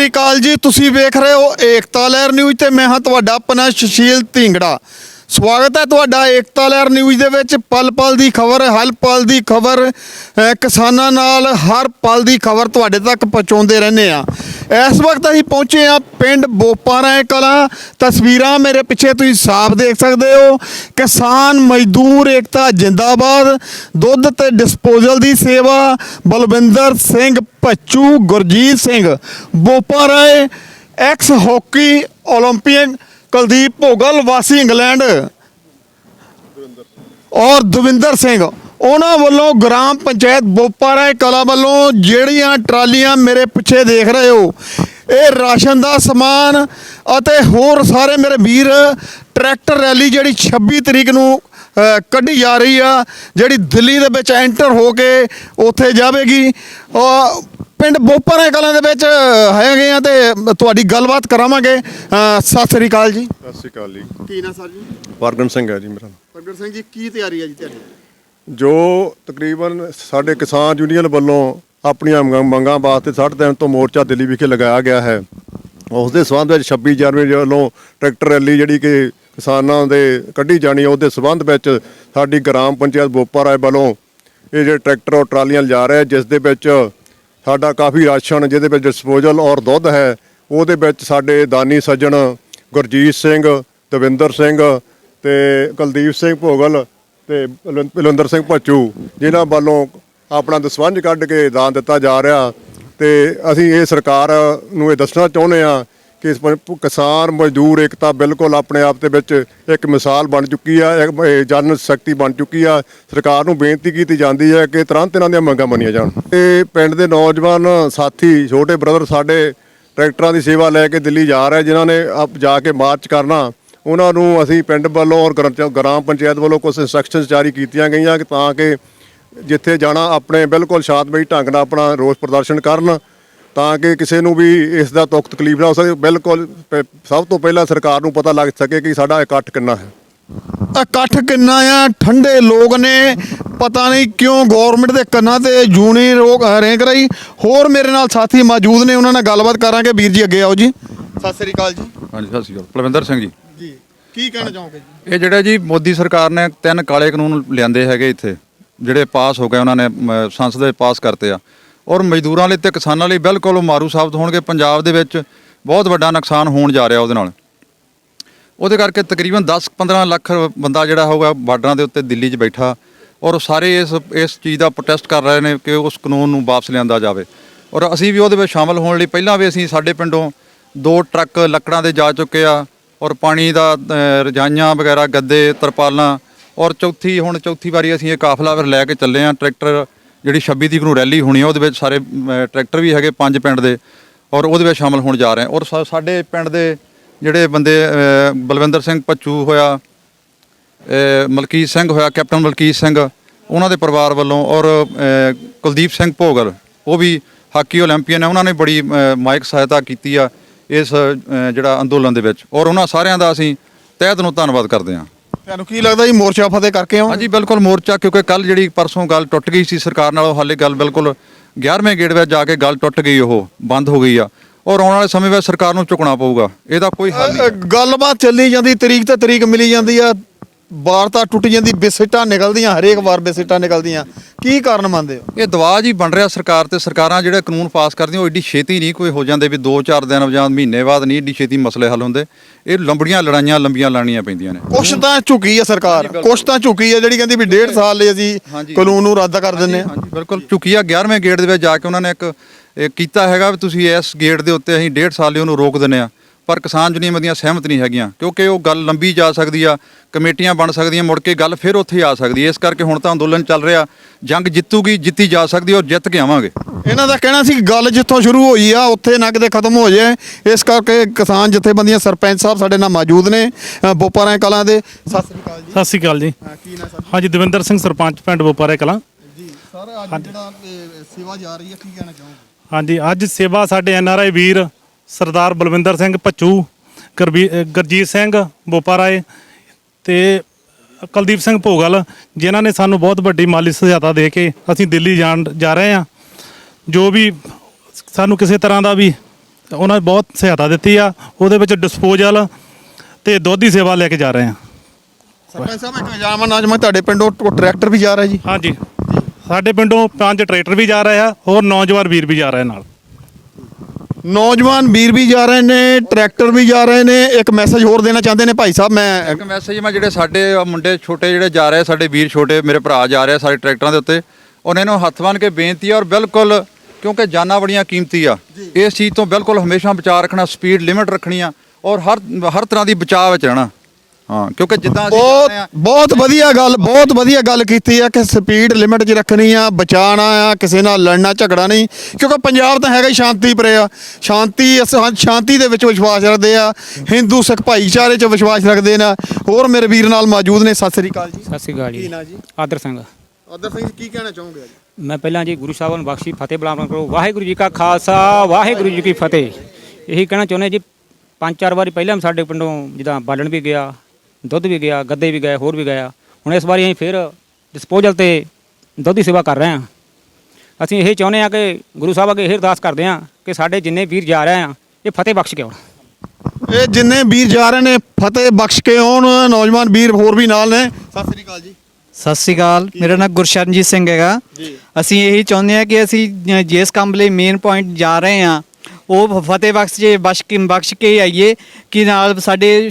ਸਤਿ ਸ਼੍ਰੀ ਅਕਾਲ ਜੀ, ਤੁਸੀਂ ਵੇਖ ਰਹੇ ਹੋ ਏਕਤਾ ਲਹਿਰ ਨਿਊਜ਼ ਤੇ ਮੈਂ ਹਾਂ ਤੁਹਾਡਾ ਆਪਣਾ ਸੁਸ਼ੀਲ ਢਿੰਗੜਾ। ਸਵਾਗਤ ਹੈ ਤੁਹਾਡਾ ਏਕਤਾ ਲਹਿਰ ਨਿਊਜ਼ ਦੇ ਵਿੱਚ ਪਲ ਪਲ ਦੀ ਖਬਰ ਹਲ ਪਲ ਦੀ ਖਬਰ ਅਹ ਕਿਸਾਨਾਂ ਨਾਲ ਹਰ ਪਲ ਦੀ ਖਬਰ ਤੁਹਾਡੇ ਤੱਕ ਪਹੁੰਚਾਉਂਦੇ ਰਹਿੰਦੇ ਆ ਇਸ ਵਕਤ ਅਸੀਂ ਪਹੁੰਚੇ ਆ ਪਿੰਡ ਬੋਪਾਰਾ ਕਲਾਂ ਤਸਵੀਰਾਂ ਮੇਰੇ ਪਿੱਛੇ ਤੁਸੀਂ ਸਾਫ਼ ਦੇਖ ਸਕਦੇ ਹੋ ਕਿਸਾਨ ਮਜ਼ਦੂਰ ਏਕਤਾ ਜਿੰਦਾਬਾਦ ਦੁੱਧ ਤੇ ਡਿਸਪੋਜ਼ਲ ਦੀ ਸੇਵਾ ਬਲਵਿੰਦਰ ਸਿੰਘ ਭੱਚੂ ਗੁਰਜੀਤ ਸਿੰਘ ਬੋਪਾਰਾ ਐਕਸ ਹਾਕੀ 올림픽 ਕੁਲਦੀਪ ਭੋਗਲ, ਵਾਸੀ ਇੰਗਲੈਂਡ। ਔਰ ਦਵਿੰਦਰ ਸਿੰਘ, ਉਹਨਾਂ ਵੱਲੋਂ ਗ੍ਰਾਮ ਪੰਚਾਇਤ ਬੋਪਾਰਾ ਕਲਾ ਵੱਲੋਂ ਜਿਹੜੀਆਂ ਟਰਾਲੀਆਂ ਮੇਰੇ ਪਿੱਛੇ ਦੇਖ ਰਹੇ ਹੋ, ਇਹ ਰਾਸ਼ਨ ਦਾ ਸਮਾਨ ਅਤੇ ਹੋਰ ਸਾਰੇ ਮੇਰੇ ਵੀਰ ਟਰੈਕਟਰ ਰੈਲੀ ਜਿਹੜੀ 26 ਤਰੀਕ ਨੂੰ ਕੱਢੀ ਜਾ ਰਹੀ ਆ, ਜਿਹੜੀ ਦਿੱਲੀ ਦੇ ਵਿੱਚ ਐਂਟਰ ਹੋ ਕੇ ਉੱਥੇ ਜਾਵੇਗੀ। ਔਰ ਪਿੰਡ ਬੋਪਾਰਾ ਕਲਾਂ ਦੇ ਵਿੱਚ ਹੈਗੇ ਆ ਤੇ ਤੁਹਾਡੀ ਗੱਲਬਾਤ ਕਰਾਵਾਂਗੇ। ਅ, ਸਤਿ ਸ੍ਰੀ ਅਕਾਲ ਜੀ। ਸਤਿ ਸ਼੍ਰੀ ਅਕਾਲ ਜੀ। ਕੀ ਨਾ ਸਰ ਜੀ? ਵਰਗਨ ਸਿੰਘ ਹੈ ਜੀ ਮੇਰਾ। ਪ੍ਰਗਟ ਸਿੰਘ ਜੀ ਕੀ ਤਿਆਰੀ ਹੈ ਜੀ ਤੁਹਾਡੀ? ਜੋ ਤਕਰੀਬਨ ਸਾਡੇ ਕਿਸਾਨ ਯੂਨੀਅਨ ਵੱਲੋਂ ਆਪਣੀਆਂ ਮੰਗ- ਮੰਗਾਂ ਵਾਸਤੇ 60 ਦਿਨ ਤੋਂ ਮੋਰਚਾ ਦਿੱਲੀ ਵਿਖੇ ਲਗਾਇਆ ਗਿਆ ਹੈ। ਉਸ ਦੇ ਸਬੰਧ ਵਿੱਚ 26 ਜਨਵਰੀ ਵੱਲੋਂ ਟਰੈਕਟਰ ਰੈਲੀ ਜਿਹੜੀ ਕਿ ਕਿਸਾਨਾਂ ਦੇ ਕੱਢੀ ਜਾਣੀ ਹੈ ਉਹਦੇ ਸਬੰਧ ਵਿੱਚ ਸਾਡੀ ਗ੍ਰਾਮ ਪੰਚਾਇਤ ਬੋਪਾਰਾਏ ਵੱਲੋਂ ਇਹ ਜਿਹੜੇ ਟਰੈਕਟਰ ਔਰ ਟਰਾਲੀਆਂ ਲਿਜਾ ਰਹੇ ਜਿਸ ਦੇ ਵਿੱਚ ਸਾਡਾ ਕਾਫੀ ਰਾਸ਼ਨ ਜਿਹਦੇ ਵਿੱਚ ਡਿਸਪੋਜ਼ਲ ਔਰ ਦੁੱਧ ਹੈ, ਉਹਦੇ ਵਿੱਚ ਸਾਡੇ ਦਾਨੀ ਸੱਜਣ ਗੁਰਜੀਤ ਸਿੰਘ, ਦਵਿੰਦਰ ਸਿੰਘ ਤੇ ਕੁਲਦੀਪ ਸਿੰਘ ਭੋਗਲ ਤੇ ਬਲਵੰ- ਬਲਵਿੰਦਰ ਸਿੰਘ ਭੱਚੂ, ਜਿਨ੍ਹਾਂ ਵੱਲੋਂ ਆਪਣਾ ਦਸਵੰਜ ਕੱਢ ਕੇ ਦਾਨ ਦਿੱਤਾ ਜਾ ਰਿਹਾ ਤੇ ਅਸੀਂ ਇਹ ਸਰਕਾਰ ਨੂੰ ਇਹ ਦੱਸਣਾ ਚਾਹੁੰਦੇ ਆ ਕਿ ਇਸ ਕਿਸਾਨ ਮਜ਼ਦੂਰ ਏਕਤਾ ਬਿਲਕੁਲ ਆਪਣੇ ਆਪ ਦੇ ਵਿੱਚ ਇੱਕ ਮਿਸਾਲ ਬਣ ਚੁੱਕੀ ਆ ਇੱਕ ਜਨ ਸ਼ਕਤੀ ਬਣ ਚੁੱਕੀ ਆ। ਸਰਕਾਰ ਨੂੰ ਬੇਨਤੀ ਕੀਤੀ ਜਾਂਦੀ ਹੈ ਕਿ ਤੁਰੰਤ ਇਹਨਾਂ ਦੀਆਂ ਮੰਗਾਂ ਮੰਨੀਆਂ ਜਾਣ। ਤੇ ਪਿੰਡ ਦੇ ਨੌਜਵਾਨ ਸਾਥੀ, ਛੋਟੇ ਬ੍ਰਦਰ ਸਾਡੇ ਟਰੈਕਟਰਾਂ ਦੀ ਸੇਵਾ ਲੈ ਕੇ ਦਿੱਲੀ ਜਾ ਰਹੇ, ਜਿਨ੍ਹਾਂ ਨੇ ਆਪ ਜਾ ਕੇ ਮਾਰਚ ਕਰਨਾ। ਉਹਨਾਂ ਨੂੰ ਅਸੀਂ ਪਿੰਡ ਵੱਲੋਂ ਔਰ ਗ੍ਰਾਂ- ਗ੍ਰਾਮ ਪੰਚਾਇਤ ਵੱਲੋਂ ਕੁਝ ਇਨਸਟਰਕਸ਼ਨਸ ਜਾਰੀ ਕੀਤੀਆਂ ਗਈਆਂ ਕਿ ਤਾਂ ਕਿ ਜਿੱਥੇ ਜਾਣਾ, ਆਪਣੇ ਬਿਲਕੁਲ ਸ਼ਾਂਤਮਈ ਢੰਗ ਨਾਲ ਆਪਣਾ ਰੋਸ ਪ੍ਰਦਰਸ਼ਨ ਕਰਨ। ਤਾਂ ਕਿ ਕਿਸੇ ਨੂੰ ਵੀ ਇਸ ਦਾ ਦੁੱਖ ਤਕਲੀਫ ਨਾ ਹੋ ਸਕੇ। ਬਿਲਕੁਲ ਪ- ਸਭ ਤੋਂ ਪਹਿਲਾਂ ਸਰਕਾਰ ਨੂੰ ਪਤਾ ਲੱਗ ਸਕੇ ਕਿ ਸਾਡਾ ਇਕੱਠ ਕਿੰਨਾ ਹੈ। ਇਕੱਠ ਕਿੰਨਾ ਆ? ਠੰਡੇ ਲੋਕ ਨੇ। ਪਤਾ ਨਹੀਂ ਕਿਉਂ ਗਵਰਨਮੈਂਟ ਦੇ ਕੰਨਾਂ ਤੇ ਜੂਨੀ ਰੋਕ ਰੇਂਕ ਰਹੀ ਹੋਰ ਮੇਰੇ ਨਾਲ ਸਾਥੀ ਮੌਜੂਦ ਨੇ ਉਹਨਾਂ ਨਾਲ ਗੱਲਬਾਤ ਕਰਾਂਗੇ। ਵੀਰ ਜੀ ਅੱਗੇ ਆਓ ਜੀ। ਸਤਿ ਸ੍ਰੀ ਅਕਾਲ ਜੀ। ਹਾਂਜੀ ਸਤਿ ਸ਼੍ਰੀ ਅਕਾਲ। ਪਲਵਿੰਦਰ ਸਿੰਘ ਜੀ। ਜੀ ਕੀ ਕਹਿਣਾ ਚਾਹੋਗੇ ਜੀ? ਇਹ ਜਿਹੜਾ ਜੀ ਮੋਦੀ ਸਰਕਾਰ ਨੇ ਤਿੰਨ ਕਾਲੇ ਕਾਨੂੰਨ ਲਿਆਂਦੇ ਹੈਗੇ ਇੱਥੇ ਜਿਹੜੇ ਪਾਸ ਹੋ ਗਏ ਉਹਨਾਂ ਨੇ ਸੰਸਦ ਦੇ ਪਾਸ ਕਰਤੇ ਆ। ਔਰ ਮਜ਼ਦੂਰਾਂ ਲਈ ਤੇ ਕਿਸਾਨਾਂ ਲਈ ਬਿਲਕੁਲ ਉਹ ਮਾਰੂ ਸਾਬਤ ਹੋਣਗੇ। ਪੰਜਾਬ ਦੇ ਵਿੱਚ ਬਹੁਤ ਵੱਡਾ ਨੁਕਸਾਨ ਹੋਣ ਜਾ ਰਿਹਾ ਉਹਦੇ ਨਾਲ। ਉਹਦੇ ਕਰਕੇ ਤਕਰੀਬਨ 10-15 ਲੱਖ ਬੰਦਾ ਜਿਹੜਾ ਹੋਊਗਾ ਬਾਰਡਰਾਂ ਦੇ ਉੱਤੇ ਦਿੱਲੀ 'ਚ ਬੈਠਾ ਔਰ ਸਾਰੇ ਇਸ ਇਸ ਚੀਜ਼ ਦਾ ਪ੍ਰੋਟੈਸਟ ਕਰ ਰਹੇ ਨੇ ਕਿ ਉਸ ਕਾਨੂੰਨ ਨੂੰ ਵਾਪਸ ਲਿਆਂਦਾ ਜਾਵੇ। ਔਰ ਅਸੀਂ ਵੀ ਉਹਦੇ ਵਿੱਚ ਸ਼ਾਮਲ ਹੋਣ ਲਈ ਪਹਿਲਾਂ ਵੀ ਅਸੀਂ ਸਾਡੇ ਪਿੰਡੋਂ ਦੋ ਟਰੱਕ ਲੱਕੜਾਂ ਦੇ ਜਾ ਚੁੱਕੇ ਆ ਔਰ ਪਾਣੀ ਦਾ ਰਜਾਈਆਂ ਵਗੈਰਾ, ਗੱਦੇ, ਤਰਪਾਲਾਂ ਔਰ ਚੌਥੀ, ਹੁਣ ਚੌਥੀ ਵਾਰੀ ਅਸੀਂ ਇਹ ਕਾਫਲਾ ਫਿਰ ਲੈ ਕੇ ਚੱਲੇ ਆ, ਟਰੈਕਟਰ ਜਿਹੜੀ 26 ਤਰੀਕ ਨੂੰ ਰੈਲੀ ਹੋਣੀ ਆ, ਉਹਦੇ ਵਿੱਚ ਸਾਰੇ ਟਰੈਕਟਰ ਵੀ ਹੈਗੇ ਪੰਜ ਪਿੰਡ ਦੇ ਔਰ ਉਹਦੇ ਵਿੱਚ ਸ਼ਾਮਲ ਹੋਣ ਜਾ ਰਹੇ ਔਰ ਸਾ- ਸਾਡੇ ਪਿੰਡ ਦੇ ਜਿਹੜੇ ਬੰਦੇ ਬਲਵਿੰਦਰ ਸਿੰਘ ਪੱਚੂ ਹੋਇਆ ਮਲਕੀਤ ਸਿੰਘ ਹੋਇਆ, ਕੈਪਟਨ ਮਲਕੀਤ ਸਿੰਘ, ਉਹਨਾਂ ਦੇ ਪਰਿਵਾਰ ਵੱਲੋਂ ਔਰ ਕੁਲਦੀਪ ਸਿੰਘ ਭੋਗਲ, ਉਹ ਵੀ ਹਾਕੀ ਓਲੰਪੀਅਨ ਹੈ, ਉਹਨਾਂ ਨੇ ਬੜੀ ਮਾਇਕ ਸਹਾਇਤਾ ਕੀਤੀ ਆ ਇਸ ਜਿਹੜਾ ਅੰਦੋਲਨ ਦੇ ਵਿੱਚ। ਔਰ ਉਹਨਾਂ ਸਾਰਿਆਂ ਦਾ ਅਸੀਂ ਤਹਿ ਦਿਲੋਂ ਧੰਨਵਾਦ ਕਰਦੇ ਹਾਂ। ਤੁਹਾਨੂੰ ਕੀ ਲੱਗਦਾ ਜੀ ਮੋਰਚਾ ਫਤਿਹ ਕਰਕੇ ਆਓ ਹਾਂਜੀ ਬਿਲਕੁਲ ਮੋਰਚਾ ਕਿਉਂਕਿ ਕੱਲ ਜਿਹੜੀ ਪਰਸੋਂ ਗੱਲ ਟੁੱਟ ਗਈ ਸੀ ਸਰਕਾਰ ਨਾਲ ਉਹ ਹਾਲੇ ਗੱਲ ਬਿਲਕੁਲ 11ਵੇਂ ਗੇੜ ਵਿੱਚ ਜਾ ਕੇ ਗੱਲ ਟੁੱਟ ਗਈ ਉਹ ਬੰਦ ਹੋ ਗਈ ਆ। ਔਰ ਆਉਣ ਵਾਲੇ ਸਮੇਂ ਵਿੱਚ ਸਰਕਾਰ ਨੂੰ ਝੁਕਣਾ ਪਊਗਾ। ਇਹਦਾ ਕੋਈ ਹੱਲ ਨਹੀਂ ਗੱਲਬਾਤ ਚੱਲੀ ਜਾਂਦੀ ਤਰੀਕ ਤੇ ਤਰੀਕ ਮਿਲੀ ਜਾਂਦੀ ਆ। ਵਾਰਤਾ ਟੁੱਟ ਜਾਂਦੀ ਬਿਸਿਟਾਂ ਨਿਕਲਦੀਆਂ ਹਰੇਕ ਵਾਰ ਬਿਸਿਟਾਂ ਨਿਕਲਦੀਆਂ। ਕੀ ਕਾਰਨ ਮੰਨਦੇ ਹੋ? ਇਹ ਦਵਾ ਜੀ ਬਣ ਰਿਹਾ ਸਰਕਾਰ ਤੇ ਸਰਕਾਰਾਂ ਜਿਹੜੇ ਕਾਨੂੰਨ ਪਾਸ ਕਰਦੀਆਂ ਉਹ ਏਡੀ ਛੇਤੀ ਨਹੀਂ ਕੋਈ ਹੋ ਜਾਂਦੇ ਵੀ 2-4 ਦਿਨ ਜਾਂ ਮਹੀਨੇ ਬਾਅਦ ਨਹੀਂ ਏਡੀ ਛੇਤੀ ਮਸਲੇ ਹੱਲ ਹੁੰਦੇ। ਇਹ ਲੰਬੜੀਆਂ ਲੜਾਈਆਂ ਲੰਬੀਆਂ ਲਾਣੀਆਂ ਪੈਂਦੀਆਂ ਨੇ। ਕੁਛ ਤਾਂ ਝੁਕੀ ਆ ਸਰਕਾਰ ਕੁਛ ਤਾਂ ਝੁਕੀ ਆ ਜਿਹੜੀ ਕਹਿੰਦੀ ਵੀ ਡੇਢ ਸਾਲ ਲਈ ਅਸੀਂ। ਕਾਨੂੰਨ ਨੂੰ ਰੱਦ ਕਰ ਦਿੰਨੇ ਆ ਹਾਂਜੀ ਬਿਲਕੁਲ। ਚੁੱਕੀਆ 11ਵੇਂ ਗੇਟ ਦੇ ਵਿੱਚ ਜਾ ਕੇ ਉਹਨਾਂ ਨੇ ਇੱਕ ਇਹ ਕੀਤਾ ਹੈਗਾ ਵੀ ਤੁਸੀਂ ਇਸ ਗੇਟ ਦੇ ਉੱਤੇ ਅਸੀਂ ਡੇਢ ਸਾਲ ਲਈ ਉਹਨੂੰ ਰੋਕ ਦਿੰਨੇ ਆ ਪਰ ਕਿਸਾਨ ਯੂਨੀਅਨ ਦੀਆਂ ਸਹਿਮਤ ਨਹੀਂ ਹੈਗੀਆਂ ਕਿਉਂਕਿ ਉਹ ਗੱਲ ਲੰਬੀ ਜਾ ਸਕਦੀ ਆ ਕਮੇਟੀਆਂ ਬਣ ਸਕਦੀਆਂ ਮੁੜ ਕੇ ਗੱਲ ਫਿਰ ਉੱਥੇ ਆ ਸਕਦੀ ਹੈ ਇਸ ਕਰਕੇ ਹੁਣ ਤਾਂ ਅੰਦੋਲਨ ਚੱਲ ਰਿਹਾ ਜੰਗ ਜਿੱਤੂਗੀ ਜਿੱਤੀ ਜਾ ਸਕਦੀ ਔਰ ਜਿੱਤ ਕੇ ਆਵਾਂਗੇ। ਇਹਨਾਂ ਦਾ ਕਹਿਣਾ ਸੀ ਕਿ ਗੱਲ ਜਿੱਥੋਂ ਸ਼ੁਰੂ ਹੋਈ ਆ ਉੱਥੇ ਨਾ ਕਿਤੇ ਖਤਮ ਹੋ ਜਾਏ ਇਸ ਕਰਕੇ ਕਿਸਾਨ ਜਥੇਬੰਦੀਆਂ ਸਰਪੰਚ ਸਾਹਿਬ ਸਾਡੇ ਨਾਲ ਮੌਜੂਦ ਨੇ ਬੋਪਾਰਾ ਕਲਾਂ ਦੇ। ਸਤਿ ਸ੍ਰੀ ਅਕਾਲ ਜੀ। ਸਤਿ ਸ਼੍ਰੀ ਅਕਾਲ ਜੀ। ਕੀ ਨਾ ਸਰ? ਹਾਂਜੀ ਦਵਿੰਦਰ ਸਿੰਘ ਸਰਪੰਚ ਪਿੰਡ ਬੋਪਾਰੇ ਕਲਾਂ। ਜੀ ਸਰ ਅੱਜ ਜਿਹੜਾ ਸੇਵਾ ਜਾ ਰਹੀ ਹੈ ਕੀ ਕਹਿਣਾ ਚਾਹੋਗੇ? ਹਾਂਜੀ ਅੱਜ ਸੇਵਾ ਸਾਡੇ ਐਨ ਆਰ ਆਈ ਵੀਰ ਸਰਦਾਰ ਬਲਵਿੰਦਰ ਸਿੰਘ ਭੱਚੂ ਗੁਰਜੀਤ ਸਿੰਘ ਬੋਪਾਰਾਏ ਤੇ ਕੁਲਦੀਪ ਸਿੰਘ ਭੋਗਲ ਜਿਨ੍ਹਾਂ ਨੇ ਸਾਨੂੰ ਬਹੁਤ ਵੱਡੀ ਮਾਲੀ ਸਹਾਇਤਾ ਦੇ ਕੇ ਅਸੀਂ ਦਿੱਲੀ ਜਾਣ ਜਾ ਰਹੇ ਹਾਂ। ਜੋ ਵੀ ਸਾਨੂੰ ਕਿਸੇ ਤਰ੍ਹਾਂ ਦਾ ਵੀ ਉਹਨਾਂ ਨੇ ਬਹੁਤ ਸਹਾਇਤਾ ਦਿੱਤੀ ਆ। ਉਹਦੇ ਵਿੱਚ ਡਿਸਪੋਜ਼ਲ ਤੇ ਦੁੱਧ ਦੀ ਸੇਵਾ ਲੈ ਕੇ ਜਾ ਰਹੇ ਆ ਸਰਪੰਚ ਸਾਹਿਬ ਇੱਕ ਜਾਮਾ ਨਾਜਮਾ ਤੁਹਾਡੇ ਪਿੰਡੋਂ ਟਰੈਕਟਰ ਵੀ ਜਾ ਰਿਹਾ ਜੀ। ਹਾਂਜੀ। ਸਾਡੇ ਪਿੰਡੋਂ ਪੰਜ ਟਰੈਕਟਰ ਵੀ ਜਾ ਰਹੇ ਆ ਹੋਰ ਨੌਜਵਾਨ ਵੀਰ ਵੀ ਜਾ ਰਹੇ ਨਾਲ। ਨੌਜਵਾਨ ਵੀਰ ਵੀ ਜਾ ਰਹੇ ਨੇ ਟਰੈਕਟਰ ਵੀ ਜਾ ਰਹੇ ਨੇ। ਇੱਕ ਮੈਸੇਜ ਹੋਰ ਦੇਣਾ ਚਾਹੁੰਦੇ ਨੇ ਭਾਈ ਸਾਹਿਬ ਮੈਂ ਇੱਕ ਮੈਸੇਜ ਮੈਂ ਜਿਹੜੇ ਸਾਡੇ ਮੁੰਡੇ ਛੋਟੇ ਜਿਹੜੇ ਜਾ ਰਹੇ ਸਾਡੇ ਵੀਰ ਛੋਟੇ ਮੇਰੇ ਭਰਾ ਜਾ ਰਹੇ ਸਾਡੇ ਟਰੈਕਟਰਾਂ ਦੇ ਉੱਤੇ ਉਹਨਾਂ ਨੂੰ ਹੱਥ ਬੰਨ ਕੇ ਬੇਨਤੀ ਆ ਔਰ ਬਿਲਕੁਲ ਕਿਉਂਕਿ ਜਾਨਾਂ ਬੜੀਆਂ ਕੀਮਤੀ ਆ। ਇਸ ਚੀਜ਼ ਤੋਂ ਬਿਲਕੁਲ ਹਮੇਸ਼ਾ ਬਚਾਅ ਰੱਖਣਾ ਸਪੀਡ ਲਿਮਿਟ ਰੱਖਣੀ ਆ ਔਰ ਹਰ ਹਰ ਤਰ੍ਹਾਂ ਦੀ ਬਚਾਅ ਵਿੱਚ ਰਹਿਣਾ। ਹਾਂ ਕਿਉਂਕਿ ਜਿੱਦਾਂ ਅਸੀਂ ਬਹੁਤ ਬਹੁਤ ਵਧੀਆ ਗੱਲ ਬਹੁਤ ਵਧੀਆ ਗੱਲ ਕੀਤੀ ਆ ਕਿ ਸਪੀਡ ਲਿਮਿਟ 'ਚ ਰੱਖਣੀ ਆ ਬਚਾਣਾ ਆ ਕਿਸੇ ਨਾਲ ਲੜਨਾ ਝਗੜਾ ਨਹੀਂ। ਕਿਉਂਕਿ ਪੰਜਾਬ ਤਾਂ ਹੈਗਾ ਹੀ ਸ਼ਾਂਤੀ ਪ੍ਰਿय ਆ। ਸ਼ਾਂਤੀ ਅਸ- ਹਾਂ, ਸ਼ਾਂਤੀ ਦੇ ਵਿੱਚ ਵਿਸ਼ਵਾਸ ਰੱਖਦੇ ਆ। ਹਿੰਦੂ ਸਿੱਖ ਭਾਈਚਾਰੇ 'ਚ ਵਿਸ਼ਵਾਸ ਰੱਖਦੇ ਨੇ। ਹੋਰ ਮੇਰੇ ਵੀਰ ਨਾਲ ਮੌਜੂਦ ਨੇ। ਸਤਿ ਸ੍ਰੀ ਅਕਾਲ ਜੀ। ਸਤਿ ਸ਼੍ਰੀ ਅਕਾਲ ਜੀ। ਨਾਂ ਜੀ? ਆਦਰ ਸਿੰਘ। ਆਦਰ ਸਿੰਘ ਕੀ ਕਹਿਣਾ ਚਾਹੋਗੇ ਮੈਂ ਪਹਿਲਾਂ ਜੀ ਗੁਰੂ ਸਾਹਿਬਾਨ ਨੂੰ ਬਖਸ਼ੀ ਫਤਿਹ ਬੁਲਾਉਣ ਕਰੋ। ਵਾਹਿਗੁਰੂ ਜੀ ਕਾ ਖਾਲਸਾ ਵਾਹਿਗੁਰੂ ਜੀ ਕੀ ਫਤਿਹ। ਇਹੀ ਕਹਿਣਾ ਚਾਹੁੰਦੇ ਜੀ ਪੰਜ ਚਾਰ ਵਾਰੀ ਪਹਿਲਾਂ ਵੀ ਸਾਡੇ ਪਿੰਡੋਂ ਜਿੱਦਾਂ ਬਾਲਣ ਵੀ ਗਿਆ। ਦੁੱਧ ਵੀ ਗਿਆ ਗੱਦੇ ਵੀ ਗਏ ਹੋਰ ਵੀ ਗਿਆ ਹੁਣ ਇਸ ਵਾਰੀ ਅਸੀਂ ਫਿਰ ਡਿਸਪੋਜ਼ਲ ਤੇ ਦੁੱਧ ਦੀ ਸੇਵਾ ਕਰ ਰਹੇ ਹਾਂ। ਅਸੀਂ ਇਹ ਚਾਹੁੰਦੇ ਹਾਂ ਕਿ ਗੁਰੂ ਸਾਹਿਬ ਅੱਗੇ ਇਹ ਅਰਦਾਸ ਕਰਦੇ ਹਾਂ ਕਿ ਸਾਡੇ ਜਿੰਨੇ ਵੀਰ ਜਾ ਰਹੇ ਆ ਇਹ ਫਤਿਹ ਬਖਸ਼ ਕੇ ਆਉਣ। ਇਹ ਜਿੰਨੇ ਵੀਰ ਜਾ ਰਹੇ ਨੇ ਫਤਿਹ ਬਖਸ਼ ਕੇ ਆਉਣ। ਨੌਜਵਾਨ ਵੀਰ ਹੋਰ ਵੀ ਨਾਲ ਨੇ। ਸਤਿ ਸ੍ਰੀ ਅਕਾਲ ਜੀ। ਸਤਿ ਸ੍ਰੀ ਅਕਾਲ। ਮੇਰਾ ਨਾਮ ਗੁਰਸ਼ਰਨਜੀਤ ਸਿੰਘ ਹੈਗਾ। ਅਸੀਂ ਇਹੀ ਚਾਹੁੰਦੇ ਹਾਂ ਕਿ ਅਸੀਂ ਜ- ਜਿਸ ਕੰਮ ਲਈ ਮੇਨ ਪੁਆਇੰਟ ਜਾ ਰਹੇ ਹਾਂ ਉਹ ਫਤਿਹ ਬਖਸ਼ ਜੇ ਬਖਸ਼ ਕੇ ਬਖਸ਼ ਕੇ ਆਈਏ ਕਿ ਨਾਲ ਸਾਡੇ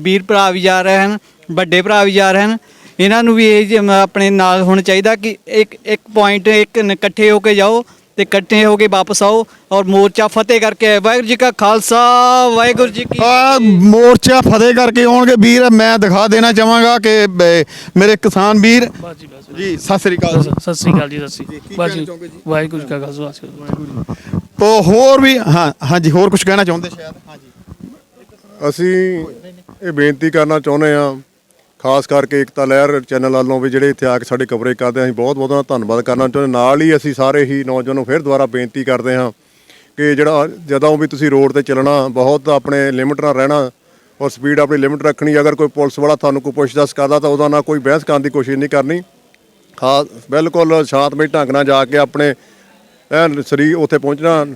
ਵੀਰ ਭਰਾ ਵੀ ਜਾ ਰਹੇ ਹਨ ਵੱਡੇ ਭਰਾ ਵੀ ਜਾ ਰਹੇ ਹਨ। ਇਹਨਾਂ ਨੂੰ ਵੀ ਇਹ ਆਪਣੇ ਨਾਲ ਹੋਣਾ ਚਾਹੀਦਾ ਕਿ ਇੱਕ ਇੱਕ ਪੁਆਇੰਟ ਇੱਕ ਇਕੱਠੇ ਹੋ ਕੇ ਜਾਓ ਤੇ ਇਕੱਠੇ ਹੋ ਕੇ ਵਾਪਸ ਆਓ ਔਰ ਮੋਰਚਾ ਫਤਿਹ ਕਰਕੇ ਆਏ। ਵਾਹਿਗੁਰੂ ਜੀ ਕਾ ਖਾਲਸਾ ਵਾਹਿਗੁਰੂ ਜੀ ਕੀ ਆ ਮੋਰਚਾ ਫਤਿਹ ਕਰਕੇ ਆਉਣਗੇ। ਵੀਰ ਮੈਂ ਦਿਖਾ ਦੇਣਾ ਚਾਹਾਂਗਾ ਕਿ ਮੇਰੇ ਕਿਸਾਨ ਵੀਰ। ਜੀ ਸਤਿ ਸ੍ਰੀ ਅਕਾਲ। ਜੀ ਸਤਿ ਸ੍ਰੀ ਅਕਾਲ ਜੀ ਸਤਿ ਸ੍ਰੀ ਅਕਾਲ? ਵਾਹਿਗੁਰੂ ਜੀ ਕਾ ਖਾਲਸਾ ਵਾਹਿਗੁਰੂ। ਤੋ ਹੋਰ ਵੀ, ਹਾਂ, ਹਾਂਜੀ, ਹੋਰ ਕੁਝ ਕਹਿਣਾ ਚਾਹੁੰਦੇ ਸ਼ਾਇਦ? ਹਾਂਜੀ। ਅਸੀਂ ਇਹ ਬੇਨਤੀ ਕਰਨਾ ਚਾਹੁੰਦੇ ਆ ਖਾਸ ਕਰਕੇ ਏਕਤਾ ਲਹਿਰ ਚੈਨਲ ਵੱਲੋਂ ਵੀ ਜਿਹੜੇ ਇੱਥੇ ਆ ਕੇ ਸਾਡੇ ਕਵਰੇਜ ਕਰਦੇ ਆ, ਅਸੀਂ ਬਹੁਤ ਬਹੁਤ ਉਹਨਾਂ ਦਾ ਧੰਨਵਾਦ ਕਰਨਾ ਚਾਹੁੰਦੇ ਨਾਲ ਹੀ ਅਸੀਂ ਸਾਰੇ ਹੀ ਨੌਜਵਾਨ ਨੂੰ ਫਿਰ ਦੁਬਾਰਾ ਬੇਨਤੀ ਕਰਦੇ ਹਾਂ ਕਿ ਜਿਹੜਾ ਜਦੋਂ ਵੀ ਤੁਸੀਂ ਰੋਡ ਤੇ ਚੱਲਣਾ, ਬਹੁਤ ਆਪਣੇ ਲਿਮਟ ਨਾਲ ਰਹਿਣਾ ਔਰ ਸਪੀਡ ਆਪਣੀ ਲਿਮਟ ਰੱਖਣੀ। ਅਗਰ ਕੋਈ ਪੁਲਿਸ ਵਾਲਾ ਤੁਹਾਨੂੰ ਕੋਈ ਪੁੱਛਦਾਸ ਕਰਦਾ ਤਾਂ ਉਹਦਾ ਨਾਲ ਕੋਈ ਬਹਿਸ ਕਰਨ ਦੀ ਕੋਸ਼ਿਸ਼ ਨਹੀਂ ਕਰਨੀ। ਖਾਸ ਬਿਲਕੁਲ ਸ਼ਾਂਤਮਈ ਢੰਗ ਨਾਲ ਜਾ ਕੇ ਆਪਣੇ ਐਨ ਸਰੀਰ ਉੱਥੇ ਪਹੁੰਚਣਾ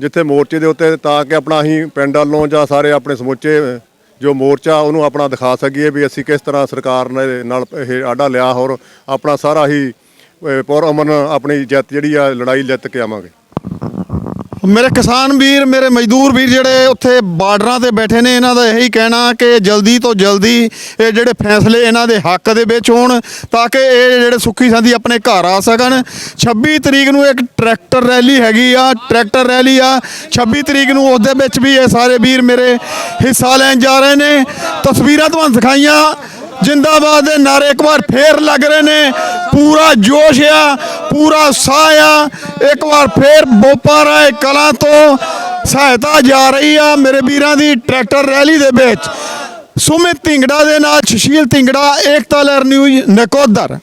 ਜਿੱਥੇ ਮੋਰਚੇ ਦੇ ਉੱਤੇ ਤਾਂ ਕਿ ਆਪਣਾ ਅਸੀਂ ਪਿੰਡ ਵੱਲੋਂ ਜਾਂ ਸਾਰੇ ਆਪਣੇ ਸਮੁੱਚੇ ਜੋ ਮੋਰਚਾ ਉਹਨੂੰ ਆਪਣਾ ਦਿਖਾ ਸਕੀਏ ਵੀ ਅਸੀਂ ਕਿਸ ਤਰ੍ਹਾਂ ਸਰਕਾਰ ਨੇ ਨਾਲ ਇਹ ਆਡਾ ਲਿਆ ਔਰ ਆਪਣਾ ਸਾਰਾ ਹੀ ਅਹ, ਪੁਰ ਅਮਨ ਆਪਣੀ ਜਿੱਤ ਜਿਹੜੀ ਆ ਲੜਾਈ ਜਿੱਤ ਕੇ ਆਵਾਂਗੇ। ਮੇਰੇ ਕਿਸਾਨ ਵੀਰ, ਮੇਰੇ ਮਜ਼ਦੂਰ ਵੀਰ ਜਿਹੜੇ ਉੱਥੇ ਬਾਰਡਰਾਂ ਤੇ ਬੈਠੇ ਨੇ, ਇਹਨਾਂ ਦਾ ਇਹੀ ਕਹਿਣਾ ਕਿ ਜਲਦੀ ਤੋਂ ਜਲਦੀ ਇਹ ਜਿਹੜੇ ਫੈਸਲੇ ਇਹਨਾਂ ਦੇ ਹੱਕ ਦੇ ਵਿੱਚ ਹੋਣ ਤਾਂ ਕਿ ਇਹ ਜਿਹੜੇ ਸੁੱਖੀ ਸੰਦੀ ਆਪਣੇ ਘਰ ਆ ਸਕਣ। 26 ਤਰੀਕ ਨੂੰ ਇੱਕ ਟਰੈਕਟਰ ਰੈਲੀ ਹੈਗੀ ਆ, ਟਰੈਕਟਰ ਰੈਲੀ ਆ। 26 ਤਰੀਕ ਨੂੰ ਉਸ ਦੇ ਵਿੱਚ ਵੀ ਇਹ ਸਾਰੇ ਵੀਰ ਮੇਰੇ ਹਿੱਸਾ ਲੈਣ ਜਾ ਰਹੇ ਨੇ। ਤਸਵੀਰਾਂ ਤੁਹਾਨੂੰ ਦਿਖਾਈਆਂ। ਜਿੰਦਾਬਾਦ ਦੇ ਨਾਰੇ ਇੱਕ ਵਾਰ ਫੇਰ ਲੱਗ ਰਹੇ ਨੇ। ਪੂਰਾ ਜੋਸ਼ ਆ, ਪੂਰਾ ਸਾਹ ਆ। ਇੱਕ ਵਾਰ ਫੇਰ ਬੋਪਾ ਰਾਏ ਕਲਾਂ ਤੋਂ ਸਹਾਇਤਾ ਜਾ ਰਹੀ ਆ ਮੇਰੇ ਵੀਰਾਂ ਦੀ ਟਰੈਕਟਰ ਰੈਲੀ ਦੇ ਵਿੱਚ। ਸੁਮਿਤ ਢਿੰਗੜਾ ਦੇ ਨਾਲ ਸੁਸ਼ੀਲ ਢਿੰਗੜਾ, ਏਕਤਾ ਲਹਿਰ ਨਿਊਜ਼ ਨਕੋਦਰ।